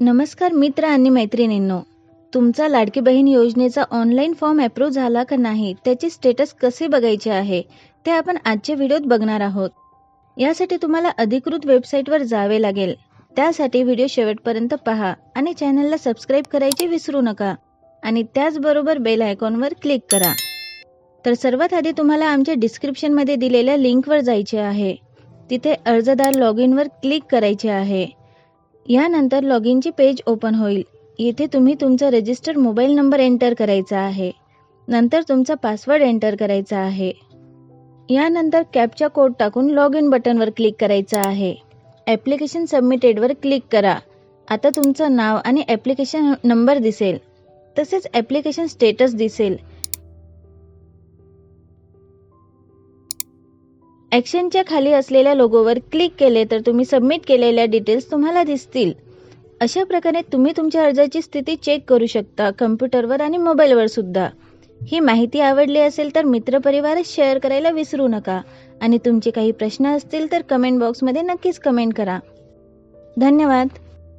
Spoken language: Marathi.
नमस्कार मित्र आणि मैत्रिणींनो तुमचा लाडकी बहीण योजनेचा ऑनलाईन फॉर्म अप्रूव्ह झाला का नाही त्याचे स्टेटस कसे बघायचे आहे ते आपण आजच्या व्हिडिओत बघणार आहोत. यासाठी तुम्हाला अधिकृत वेबसाईटवर जावे लागेल. त्यासाठी व्हिडिओ शेवटपर्यंत पहा आणि चॅनलला सबस्क्राईब करायचे विसरू नका. आणि त्याचबरोबर बेल आयकॉनवर क्लिक करा. तर सर्वात आधी तुम्हाला आमच्या डिस्क्रिप्शनमध्ये दिलेल्या लिंकवर जायचे आहे. तिथे अर्जदार लॉग इनवर क्लिक करायचे आहे. यानंतर लॉग इनची पेज ओपन होईल. येथे तुम्ही तुमचा रजिस्टर्ड मोबाईल नंबर एंटर करायचा आहे. नंतर तुमचा पासवर्ड एंटर करायचा आहे. यानंतर कॅपचा कोड टाकून लॉग इन बटनवर क्लिक करायचं आहे. ॲप्लिकेशन सबमिटेडवर क्लिक करा. आता तुमचं नाव आणि ॲप्लिकेशन नंबर दिसेल. तसेच ॲप्लिकेशन स्टेटस दिसेल. ॲक्शनच्या खाली असलेल्या लोगोवर क्लिक केले तर तुम्ही सबमिट केलेल्या डिटेल्स तुम्हाला दिसतील. अशा प्रकारे तुम्ही तुमच्या अर्जाची स्थिती चेक करू शकता कम्प्युटरवर आणि मोबाईलवर सुद्धा. ही माहिती आवडली असेल तर मित्रपरिवारात शेअर करायला विसरू नका. आणि तुमचे काही प्रश्न असतील तर कमेंट बॉक्समध्ये नक्कीच कमेंट करा. धन्यवाद.